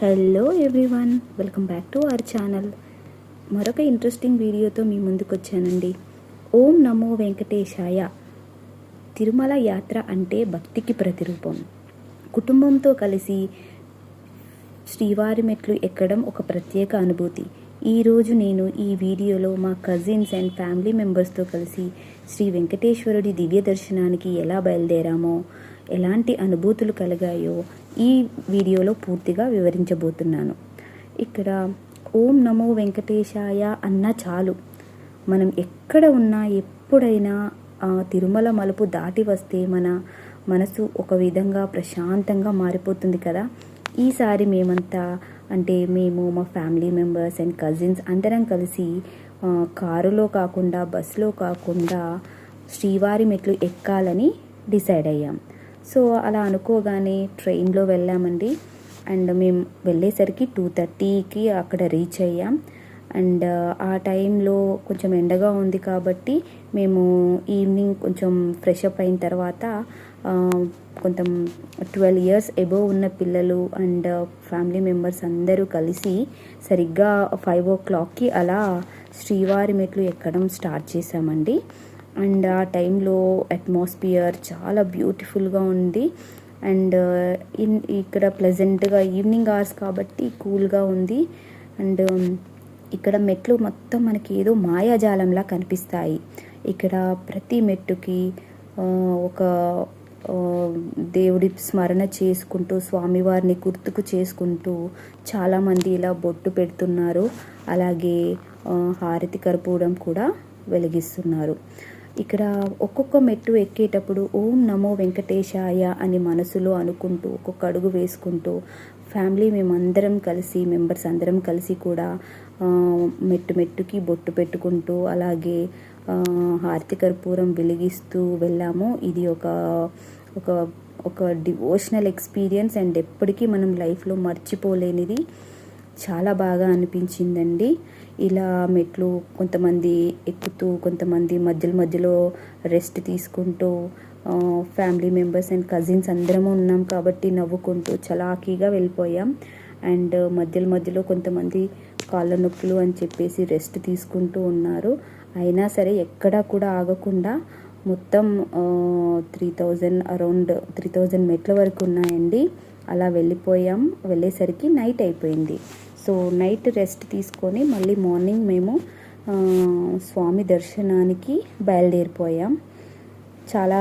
Hello everyone welcome back to our channel మరొక interesting వీడియోతో మీ ముందుకు వచ్చానండి. ఓం నమో వెంకటేశాయ. తిరుమల యాత్ర అంటే భక్తికి ప్రతిరూపం. కుటుంబంతో కలిసి శ్రీవారి మెట్లు ఎక్కడం ఒక ప్రత్యేక అనుభూతి. ఈరోజు నేను ఈ వీడియోలో మా కజిన్స్ అండ్ ఫ్యామిలీ మెంబర్స్తో కలిసి శ్రీ వెంకటేశ్వరుడి దివ్య దర్శనానికి ఎలా బయలుదేరామో ఎలాంటి అనుభూతులు కలిగాయో ఈ వీడియోలో పూర్తిగా వివరించబోతున్నాను. ఇక్కడ ఓం నమో వెంకటేశాయ అన్న చాలు. మనం ఎక్కడ ఉన్నా ఎప్పుడైనా తిరుమల మలుపు దాటి వస్తే మన మనసు ఒక విధంగా ప్రశాంతంగా మారిపోతుంది కదా. ఈసారి మేమంతా అంటే మేము మా ఫ్యామిలీ మెంబర్స్ అండ్ కజిన్స్ అందరం కలిసి కారులో కాకుండా బస్సులో కాకుండా శ్రీవారి మెట్లు ఎక్కాలని డిసైడ్ అయ్యాం. సో అలా అనుకోగానే ట్రైన్లో వెళ్ళామండి. అండ్ మేము వెళ్ళేసరికి టూ థర్టీకి అక్కడ రీచ్ అయ్యాం. అండ్ ఆ టైంలో కొంచెం ఎండగా ఉంది కాబట్టి మేము ఈవినింగ్ కొంచెం ఫ్రెష్ అప్ అయిన తర్వాత కొంచెం ట్వెల్వ్ ఇయర్స్ ఎబోవ్ ఉన్న పిల్లలు అండ్ ఫ్యామిలీ మెంబర్స్ అందరూ కలిసి సరిగ్గా ఫైవ్ ఓ క్లాక్కి అలా శ్రీవారి మెట్లు ఎక్కడం స్టార్ట్ చేసామండి అండ్ ఆ టైంలో అట్మాస్ఫియర్ చాలా బ్యూటిఫుల్గా ఉంది. అండ్ ఇన్ ఇక్కడ ప్లెజెంట్గా ఈవినింగ్ అవర్స్ కాబట్టి కూల్గా ఉంది. అండ్ ఇక్కడ మెట్లు మొత్తం మనకి ఏదో మాయాజాలంలా కనిపిస్తాయి. ఇక్కడ ప్రతి మెట్టుకి ఒక దేవుడి స్మరణ చేసుకుంటూ స్వామివారిని గుర్తుకు చేసుకుంటూ చాలామంది ఇలా బొట్టు పెడుతున్నారు. అలాగే హారతి కర్పూరం కూడా వెలిగిస్తున్నారు. ఇక్కడ ఒక్కొక్క మెట్టు ఎక్కేటప్పుడు ఓం నమో వెంకటేశాయ అని మనసులో అనుకుంటూ ఒక్కొక్క అడుగు వేసుకుంటూ ఫ్యామిలీ మేమందరం కలిసి మెంబర్స్ అందరం కలిసి కూడా మెట్టు మెట్టుకి బొట్టు పెట్టుకుంటూ అలాగే ఆ, హారతి కర్పూరం వెలిగిస్తూ వెళ్ళాము. ఇది ఒక ఒక ఒక డివోషనల్ ఎక్స్పీరియన్స్ అండ్ ఎప్పటికీ మనం లైఫ్లో మర్చిపోలేనిది. చాలా బాగా అనిపించిందండి. ఇలా మెట్లు కొంతమంది ఎక్కుతూ కొంతమంది మధ్యలో మధ్యలో రెస్ట్ తీసుకుంటూ ఫ్యామిలీ మెంబర్స్ అండ్ కజిన్స్ అందరము ఉన్నాం కాబట్టి నవ్వుకుంటూ చలాకీగా వెళ్ళిపోయాం. అండ్ మధ్యలో మధ్యలో కొంతమంది కాళ్ళ నొప్పులు అని చెప్పేసి రెస్ట్ తీసుకుంటూ ఉన్నారు. అయినా సరే ఎక్కడా కూడా ఆగకుండా మొత్తం three thousand around three thousand మెట్ల వరకు ఉన్నాయండి. అలా వెళ్ళిపోయాం. వెళ్ళేసరికి నైట్ అయిపోయింది. సో నైట్ రెస్ట్ తీసుకొని మళ్ళీ మార్నింగ్ మేము స్వామి దర్శనానికి బయలుదేరిపోయాం. చాలా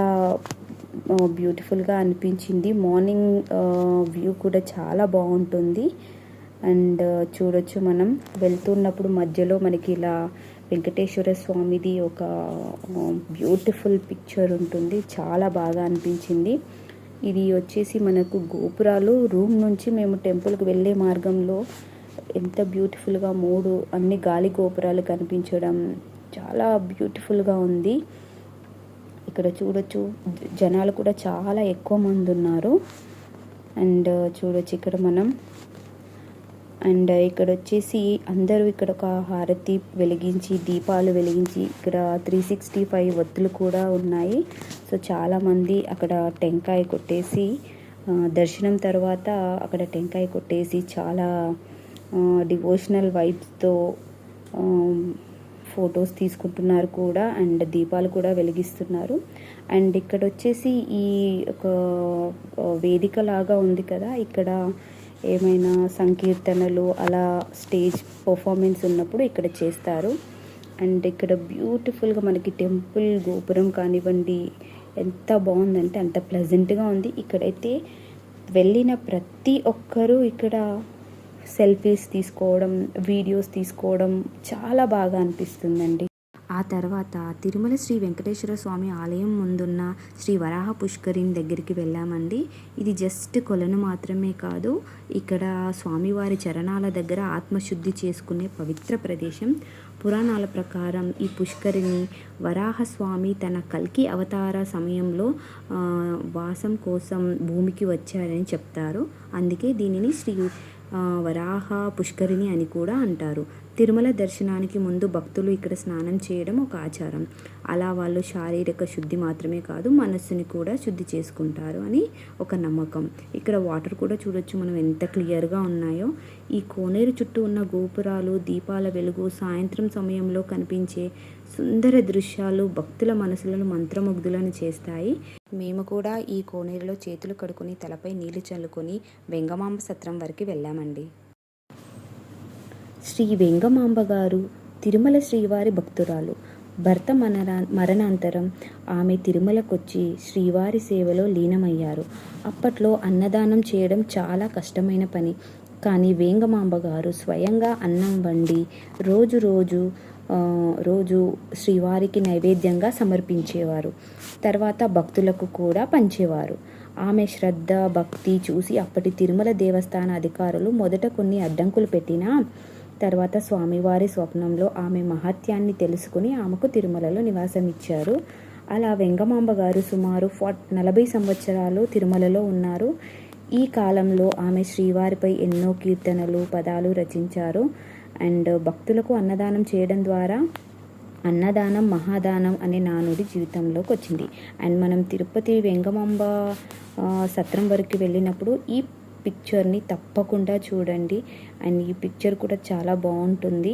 బ్యూటిఫుల్గా అనిపించింది. మార్నింగ్ వ్యూ కూడా చాలా బాగుంటుంది. అండ్ చూడొచ్చు మనం. వెళ్తున్నప్పుడు మధ్యలో మనకి ఇలా వెంకటేశ్వర స్వామిది ఒక బ్యూటిఫుల్ పిక్చర్ ఉంటుంది. చాలా బాగా అనిపించింది. ఇది వచ్చేసి మనకు గోపురాలు రూమ్ నుంచి మేము టెంపుల్కి వెళ్ళే మార్గంలో ఎంత బ్యూటిఫుల్గా మూడు అన్ని గాలి గోపురాలు కనిపించడం చాలా బ్యూటిఫుల్గా ఉంది. ఇక్కడ చూడొచ్చు జనాలు కూడా చాలా ఎక్కువ మంది ఉన్నారు. అండ్ చూడొచ్చు ఇక్కడ మనం. అండ్ ఇక్కడ వచ్చేసి అందరూ ఇక్కడ ఒక హారతి వెలిగించి దీపాలు వెలిగించి ఇక్కడ త్రీ సిక్స్టీ ఫైవ్ ఒత్తులు కూడా ఉన్నాయి. సో చాలామంది అక్కడ టెంకాయ కొట్టేసి దర్శనం తర్వాత అక్కడ టెంకాయ కొట్టేసి చాలా డివోషనల్ వైబ్స్తో ఫొటోస్ తీసుకుంటున్నారు కూడా అండ్ దీపాలు కూడా వెలిగిస్తున్నారు. అండ్ ఇక్కడ వచ్చేసి ఈ ఒక వేదిక లాగా ఉంది కదా. ఇక్కడ ఏమైనా సంకీర్తనలు అలా స్టేజ్ పర్ఫార్మెన్స్ ఉన్నప్పుడు ఇక్కడ చేస్తారు. అండ్ ఇక్కడ బ్యూటిఫుల్గా మనకి టెంపుల్ గోపురం కానివ్వండి ఎంత బాగుందంటే అంత ప్లెజెంట్గా ఉంది. ఇక్కడైతే వెళ్ళిన ప్రతి ఒక్కరూ ఇక్కడ సెల్ఫీస్ తీసుకోవడం వీడియోస్ తీసుకోవడం చాలా బాగా అనిపిస్తుందండి. ఆ తర్వాత తిరుమల శ్రీ వెంకటేశ్వర స్వామి ఆలయం ముందున్న శ్రీ వరాహ పుష్కరిణి దగ్గరికి వెళ్ళామండి. ఇది జస్ట్ కొలను మాత్రమే కాదు ఇక్కడ స్వామివారి చరణాల దగ్గర ఆత్మశుద్ధి చేసుకునే పవిత్ర ప్రదేశం. పురాణాల ప్రకారం ఈ పుష్కరిణి వరాహస్వామి తన కల్కి అవతార సమయంలో వాసం కోసం భూమికి వచ్చారని చెప్తారు. అందుకే దీనిని శ్రీ వరాహ పుష్కరిణి అని కూడా అంటారు. తిరుమల దర్శనానికి ముందు భక్తులు ఇక్కడ స్నానం చేయడం ఒక ఆచారం. అలా వాళ్ళు శారీరక శుద్ధి మాత్రమే కాదు మనస్సుని కూడా శుద్ధి చేసుకుంటారు అని ఒక నమ్మకం. ఇక్కడ వాటర్ కూడా చూడొచ్చు మనం ఎంత క్లియర్గా ఉన్నాయో. ఈ కోనేరు చుట్టూ ఉన్న గోపురాలు దీపాల వెలుగు సాయంత్రం సమయంలో కనిపించే సుందర దృశ్యాలు భక్తుల మనసులను మంత్రముగ్ధులను చేస్తాయి. మేము కూడా ఈ కోనేరులో చేతులు కడుకొని తలపై నీళ్ళు చల్లుకొని వెంగమాంబ సత్రం వరకు వెళ్ళామండి. శ్రీ వెంగమాంబ గారు తిరుమల శ్రీవారి భక్తురాలు. భర్త మరణా మరణాంతరం ఆమె తిరుమలకొచ్చి శ్రీవారి సేవలో లీనమయ్యారు. అప్పట్లో అన్నదానం చేయడం చాలా కష్టమైన పని. కానీ వేంగమాంబ గారు స్వయంగా అన్నం వండి రోజు రోజు రోజు శ్రీవారికి నైవేద్యంగా సమర్పించేవారు. తర్వాత భక్తులకు కూడా పంచేవారు. ఆమె శ్రద్ధ భక్తి చూసి అప్పటి తిరుమల దేవస్థాన అధికారులు మొదట కొన్ని అడ్డంకులు పెట్టినా తర్వాత స్వామివారి స్వప్నంలో ఆమె మహత్యాన్ని తెలుసుకుని ఆమెకు తిరుమలలో నివాసం ఇచ్చారు అలా వెంగమాంబ గారు సుమారు ఫార్ నలభై సంవత్సరాలు తిరుమలలో ఉన్నారు. ఈ కాలంలో ఆమె శ్రీవారిపై ఎన్నో కీర్తనలు పదాలు రచించారు. అండ్ భక్తులకు అన్నదానం చేయడం ద్వారా అన్నదానం మహాదానం అనే నానుడి జీవితంలోకి వచ్చింది. అండ్ మనం తిరుపతి వెంగమాంబ సత్రం వరకు వెళ్ళినప్పుడు ఈ పిక్చర్ని తప్పకుండా చూడండి. అండ్ ఈ పిక్చర్ కూడా చాలా బాగుంటుంది.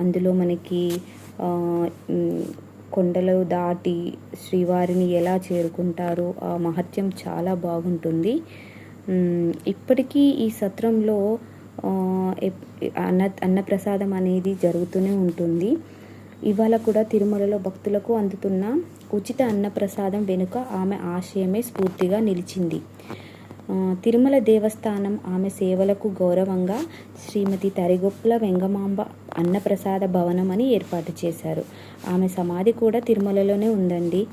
అందులో మనకి కొండలు దాటి శ్రీవారిని ఎలా చేరుకుంటారో ఆ మహత్యం చాలా బాగుంటుంది. ఇప్పటికీ ఈ సత్రంలో అన్న అన్నప్రసాదం అనేది జరుగుతూనే ఉంటుంది. ఇవాళ కూడా తిరుమలలో భక్తులకు అందుతున్న ఉచిత అన్నప్రసాదం వెనుక ఆమె ఆశయమే స్ఫూర్తిగా నిలిచింది. తిరుమల దేవస్థానం ఆమె సేవలకు గౌరవంగా శ్రీమతి తరిగొప్పుల వెంగమాంబ అన్నప్రసాద భవనం అని ఏర్పాటు చేశారు. ఆమె సమాధి కూడా తిరుమలలోనే ఉందండి.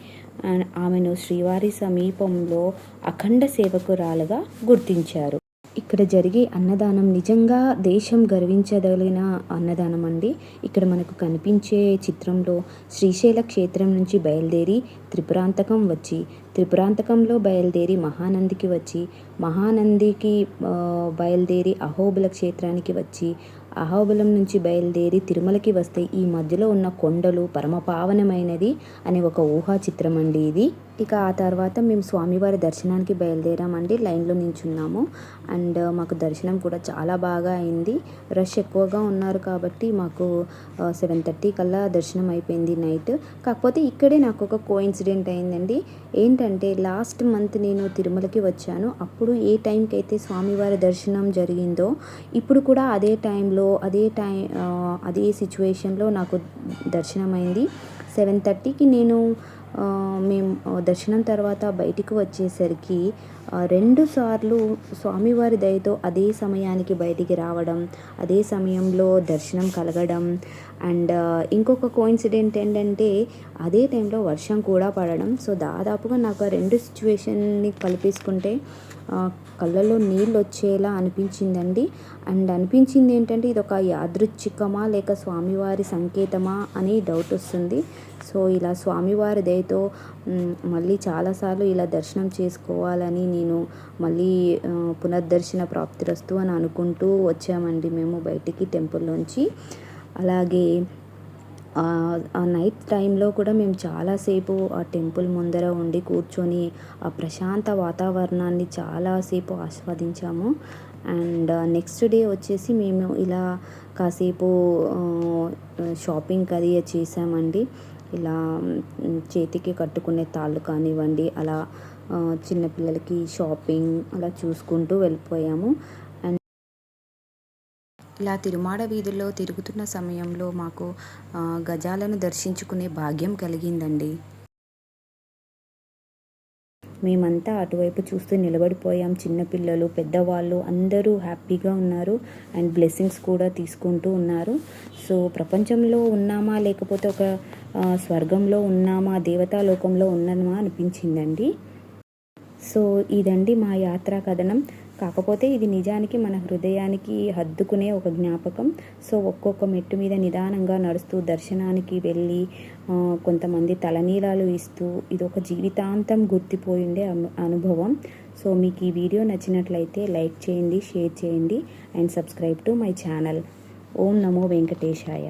ఆమెను శ్రీవారి సమీపంలో అఖండ సేవకురాలుగా గుర్తించారు. ఇక్కడ జరిగే అన్నదానం నిజంగా దేశం గర్వించదగిన అన్నదానం అండి. ఇక్కడ మనకు కనిపించే చిత్రంలో శ్రీశైల క్షేత్రం నుంచి బయలుదేరి త్రిపురాంతకం వచ్చి త్రిపురాంతకంలో బయలుదేరి మహానందికి వచ్చి మహానందికి బయలుదేరి అహోబుల క్షేత్రానికి వచ్చి అహోబలం నుంచి బయలుదేరి తిరుమలకి వస్తే ఈ మధ్యలో ఉన్న కొండలు పరమ పావనమైనది అనే ఒక ఊహా చిత్రం అండి ఇది. ఇక ఆ తర్వాత మేము స్వామివారి దర్శనానికి బయలుదేరామండి. లైన్లో నించున్నాము. అండ్ మాకు దర్శనం కూడా చాలా బాగా అయింది. రష్ ఎక్కువగా ఉన్నారు కాబట్టి మాకు సెవెన్ థర్టీ కల్లా దర్శనం అయిపోయింది నైట్. కాకపోతే ఇక్కడే నాకు ఒక కో ఇన్సిడెంట్ అయిందండి. ఏంటంటే లాస్ట్ మంత్ నేను తిరుమలకి వచ్చాను. అప్పుడు ఏ టైంకి అయితే స్వామివారి దర్శనం జరిగిందో ఇప్పుడు కూడా అదే టైంలో అదే టైం అదే సిచ్యువేషన్లో నాకు దర్శనం అయింది సెవెన్ థర్టీకి నేను మేము దర్శనం తర్వాత బయటికి వచ్చేసరికి రెండుసార్లు రెండు సార్లు స్వామివారి దయతో అదే సమయానికి బయటికి రావడం అదే సమయంలో దర్శనం కలగడం అండ్ ఇంకొక కోఇన్సిడెంట్ ఏంటంటే అదే టైంలో వర్షం కూడా పడడం. సో దాదాపుగా నాకు ఆ రెండు సిచ్యువేషన్ని కలిపేసుకుంటే కళ్ళల్లో నీళ్ళు వచ్చేలా అనిపించిందండి. అండ్ అనిపించింది ఏంటంటే ఇది ఒక యాదృచ్ఛికమా లేక స్వామివారి సంకేతమా అని డౌట్ వస్తుంది. సో ఇలా స్వామివారి దయతో మళ్ళీ చాలాసార్లు ఇలా దర్శనం చేసుకోవాలని నేను మళ్ళీ పునర్దర్శన ప్రాప్తిరస్తు అని అనుకుంటూ వచ్చామండి మేము బయటికి టెంపుల్లోంచి. అలాగే ఆ నైట్ టైంలో కూడా మేము చాలాసేపు ఆ టెంపుల్ ముందర ఉండి కూర్చొని ఆ ప్రశాంత వాతావరణాన్ని చాలాసేపు ఆస్వాదించాము. అండ్ నెక్స్ట్ డే వచ్చేసి మేము ఇలా కాసేపు షాపింగ్ అది చేసామండి. ఇలా చేతికి కట్టుకునే తాళ్ళు కానివ్వండి అలా చిన్నపిల్లలకి షాపింగ్ అలా చూసుకుంటూ వెళ్ళిపోయాము. ఇలా తిరుమాడ వీధుల్లో తిరుగుతున్న సమయంలో మాకు గజాలను దర్శించుకునే భాగ్యం కలిగిందండి. మేమంతా అటువైపు చూస్తూ నిలబడిపోయాం. చిన్నపిల్లలు పెద్దవాళ్ళు అందరూ హ్యాపీగా ఉన్నారు అండ్ బ్లెస్సింగ్స్ కూడా తీసుకుంటూ ఉన్నారు. సో ప్రపంచంలో ఉన్నామా లేకపోతే ఒక స్వర్గంలో ఉన్నామా దేవతాలోకంలో ఉన్నామా అనిపించిందండి. సో ఇదండి మా యాత్రా కథనం. కాకపోతే ఇది నిజానికి మన హృదయానికి హద్దుకునే ఒక జ్ఞాపకం. సో ఒక్కొక్క మెట్టు మీద నిదానంగా నడుస్తూ దర్శనానికి వెళ్ళి కొంతమంది తలనీలాలు ఇస్తూ ఇది ఒక జీవితాంతం గుర్తిపోయిండే అను- అనుభవం. సో మీకు ఈ వీడియో నచ్చినట్లయితే లైక్ చేయండి షేర్ చేయండి and subscribe to my channel. ఓం నమో వెంకటేశాయ.